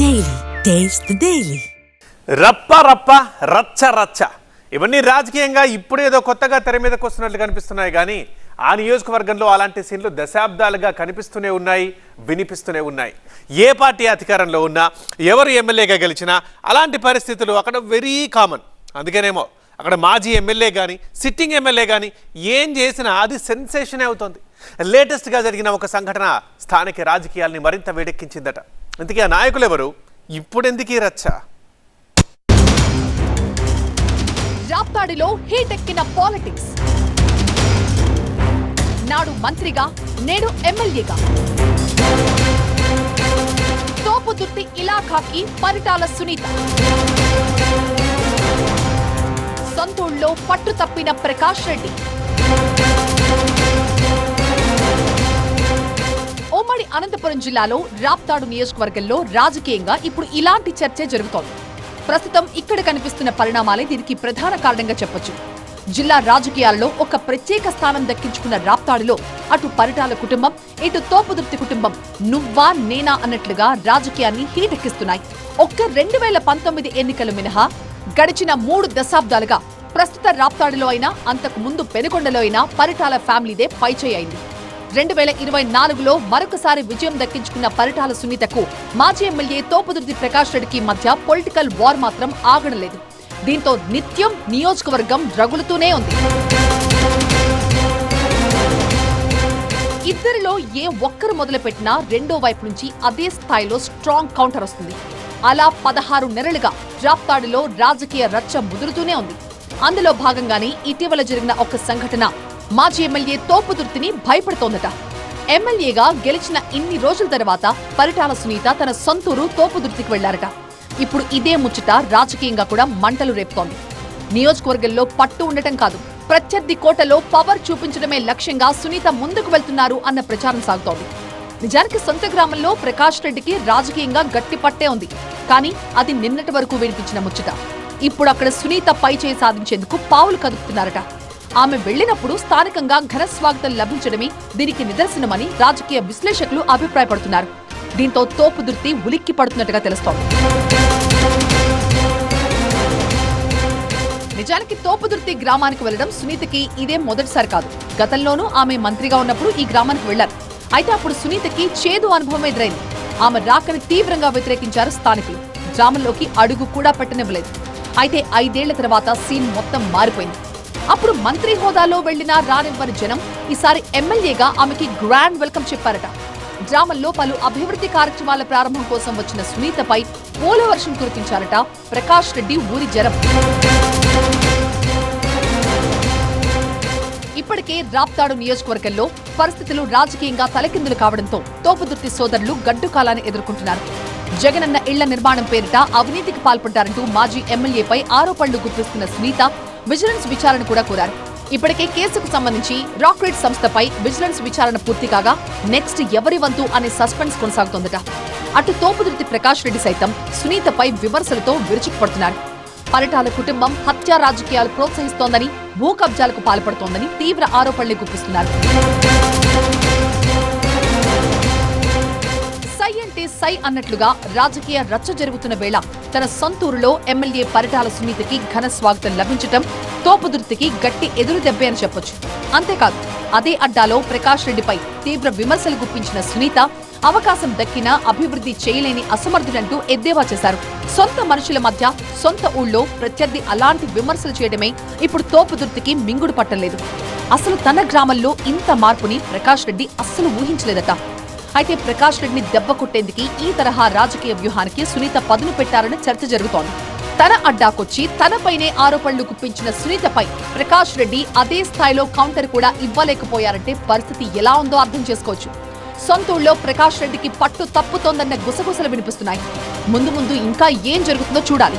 Daily taste the రప్ప రప్ప రచ్చ రచ్చ. ఇవన్నీ రాజకీయంగా ఇప్పుడేదో కొత్తగా తెర మీదకు వస్తున్నట్లు కనిపిస్తున్నాయి కానీ ఆ నియోజకవర్గంలో అలాంటి సీన్లు దశాబ్దాలుగా కనిపిస్తూనే ఉన్నాయి వినిపిస్తూనే ఉన్నాయి. ఏ పార్టీ అధికారంలో ఉన్నా ఎవరు ఎమ్మెల్యేగా గెలిచినా అలాంటి పరిస్థితులు అక్కడ వెరీ కామన్ అందుకేనేమో అక్కడ మాజీ ఎమ్మెల్యే కానీ సిట్టింగ్ ఎమ్మెల్యే కానీ ఏం చేసినా అది సెన్సేషనే అవుతుంది. లేటెస్ట్గా జరిగిన ఒక సంఘటన స్థానిక రాజకీయాల్ని మరింత వేడెక్కించిందట. ఇంతకీ ఆ నాయకులు ఎవరు ఇప్పుడెందుకు ఈ రచ్చ? రాప్తాడిలో హీటెక్కిన పాలిటిక్స్. నాడు మంత్రిగా నేడు ఎమ్మెల్యేగా. తోపుదుర్తి ఇలాఖాకి పరిటాల సునీత. సొంతూళ్ళలో పట్టు తప్పిన ప్రకాష్ రెడ్డి. ఉమ్మడి అనంతపురం జిల్లాలో రాప్తాడు నియోజకవర్గంలో రాజకీయంగా ఇప్పుడు ఇలాంటి చర్చే జరుగుతోంది. ప్రస్తుతం ఇక్కడ కనిపిస్తున్న పరిణామాలే దీనికి ప్రధాన కారణంగా చెప్పొచ్చు. జిల్లా రాజకీయాల్లో ఒక ప్రత్యేక స్థానం దక్కించుకున్న రాప్తాడులో అటు పరిటాల కుటుంబం ఇటు తోపుదుర్తి కుటుంబం నువ్వా నేనా అన్నట్లుగా రాజకీయాన్ని హీటెక్కిస్తున్నాయి. ఒక్క రెండు వేల పంతొమ్మిది ఎన్నికలు మినహా గడిచిన మూడు దశాబ్దాలుగా ప్రస్తుత రాప్తాడులో అయినా అంతకు ముందు పెనుకొండలో అయినా పరిటాల ఫ్యామిలీదే పైచేయి అయింది. రెండు వేల ఇరవై నాలుగులో మరొకసారి విజయం దక్కించుకున్న పరిటాల సునీతకు మాజీ ఎమ్మెల్యే తోపుదుర్తి ప్రకాష్ రెడ్డికి మధ్య పొలిటికల్ వార్ మాత్రం ఆగడలేదు. దీంతో నిత్యం నియోజకవర్గం రగులుతూనే ఉంది. ఇద్దరిలో ఏ ఒక్కరు మొదలుపెట్టినా రెండో వైపు నుంచి అదే స్థాయిలో స్ట్రాంగ్ కౌంటర్ వస్తుంది. అలా పదహారు నెలలుగా జాప్తాడులో రాజకీయ రచ్చ ముదురుతూనే ఉంది. అందులో భాగంగానే ఇటీవల జరిగిన ఒక సంఘటన మాజీ ఎమ్మెల్యే తోపుదుర్తిని భయపడుతోందట. ఎమ్మెల్యేగా గెలిచిన ఇన్ని రోజుల తర్వాత పరిటాల సునీత తన సొంతూరు తోపుదుర్తికి వెళ్ళారట. ఇప్పుడు ఇదే ముచ్చట రాజకీయంగా కూడా మంటలు రేపుతోంది. నియోజకవర్గంలో పట్టు ఉండటం కాదు ప్రత్యర్థి కోటలో పవర్ చూపించడమే లక్ష్యంగా సునీత ముందుకు వెళ్తున్నారు అన్న ప్రచారం సాగుతోంది. నిజానికి సొంత గ్రామంలో ప్రకాష్ రెడ్డికి రాజకీయంగా గట్టి పట్టే ఉంది కానీ అది నిన్నటి వరకు వినిపించిన ముచ్చట. ఇప్పుడు అక్కడ సునీత పై చేయి సాధించేందుకు పావులు కదుపుతున్నారట. ఆమె వెళ్ళినప్పుడు స్థానికంగా ఘన స్వాగతం లభించడమే దీనికి నిదర్శనమని రాజకీయ విశ్లేషకులు అభిప్రాయపడుతున్నారు. దీంతో తోపుదుర్తి ఉలిక్కి పడుతున్నట్టుగా తెలుస్తోంది. నిజానికి తోపుదుర్తి గ్రామానికి వెళ్ళడం సునీతకి ఇదే మొదటిసారి కాదు. గతంలోనూ ఆమె మంత్రిగా ఉన్నప్పుడు ఈ గ్రామానికి వెళ్ళారు అయితే అప్పుడు సునీతకి చేదు అనుభవం ఎదురైంది. ఆమె రాకని తీవ్రంగా వ్యతిరేకించారు స్థానికులు. గ్రామంలోకి అడుగు కూడా పెట్టనివ్వలేదు. అయితే ఐదేళ్ళ తర్వాత సీన్ మొత్తం మారిపోయింది. అప్పుడు మంత్రి హోదాలో వెళ్ళిన రానివ్వని జనం ఈసారి ఎమ్మెల్యేగా ఆమెకి గ్రాండ్ వెల్కమ్ చెప్పారట. గ్రామంలో పలు అభివృద్ధి కార్యక్రమాల ప్రారంభం కోసం వచ్చిన సునీతపై పూల వర్షం కురిపించారట ప్రకాష్ రెడ్డి ఊరి జనం. ఇప్పటికే రాప్తాడు నియోజకవర్గంలో పరిస్థితులు రాజకీయంగా తలకిందులు కావడంతో తోపుదుర్తి సోదరులు గడ్డు కాలాన్ని ఎదుర్కొంటున్నారు. జగనన్న ఇళ్ళ నిర్మాణం పేరిట అవినీతికి పాల్పడ్డారంటూ మాజీ ఎమ్మెల్యేపై ఆరోపణలు గుర్తిస్తున్న సునీత విజిలెన్స్ విచారణ కూడా కోరారు. ఇప్పటికే కేసుకు సంబంధించి రాక్రెడ్ సంస్థపై విజిలెన్స్ విచారణ పూర్తి కాగా నెక్స్ట్ ఎవరి వంతు అనే సస్పెన్స్ కొనసాగుతోందట. అటు తోపుదుర్తి ప్రకాష్ రెడ్డి సైతం సునీతపై విమర్శలతో విరుచుకుపడుతున్నారు. పరిటాల కుటుంబం హత్యా రాజకీయాలు ప్రోత్సహిస్తోందని భూ కబ్జాలకు పాల్పడుతోందని తీవ్ర ఆరోపణలు గుప్పిస్తున్నారు. సై అంటే సై అన్నట్లుగా రాజకీయ రచ్చ జరుగుతున్న వేళ తన సొంతూరులో ఎమ్మెల్యే పరిటాల సునీతకి ఘన స్వాగతం లభించటం తోపుదుర్తికి గట్టి ఎదురు దెబ్బే అని చెప్పొచ్చు. అంతేకాదు అదే అడ్డాలో ప్రకాష్ రెడ్డిపై తీవ్ర విమర్శలు గుప్పించిన సునీత అవకాశం దక్కినా అభివృద్ధి చేయలేని అసమర్థుడంటూ ఎద్దేవా చేశారు. సొంత మనుషుల మధ్య సొంత ఊళ్ళో ప్రత్యర్థి అలాంటి విమర్శలు చేయడమే ఇప్పుడు తోపుదుర్తికి మింగుడు పట్టలేదు. అసలు తన గ్రామంలో ఇంత మార్పుని ప్రకాష్ రెడ్డి అస్సలు ఊహించలేదట. అయితే ప్రకాష్ రెడ్డిని దెబ్బ కొట్టేందుకు ఈ తరహా రాజకీయ వ్యూహానికి సునీత పదును పెట్టారని చర్చ జరుగుతోంది. తన అడ్డాకొచ్చి తనపైనే ఆరోపణలు గుప్పించిన సునీతపై ప్రకాష్ రెడ్డి అదే స్థాయిలో కౌంటర్ కూడా ఇవ్వలేకపోయారంటే పరిస్థితి ఎలా ఉందో అర్థం చేసుకోవచ్చు. సొంతూళ్ళలో ప్రకాష్ రెడ్డికి పట్టు తప్పుతోందన్న గుసగుసలు వినిపిస్తున్నాయి. ముందు ముందు ఇంకా ఏం జరుగుతుందో చూడాలి.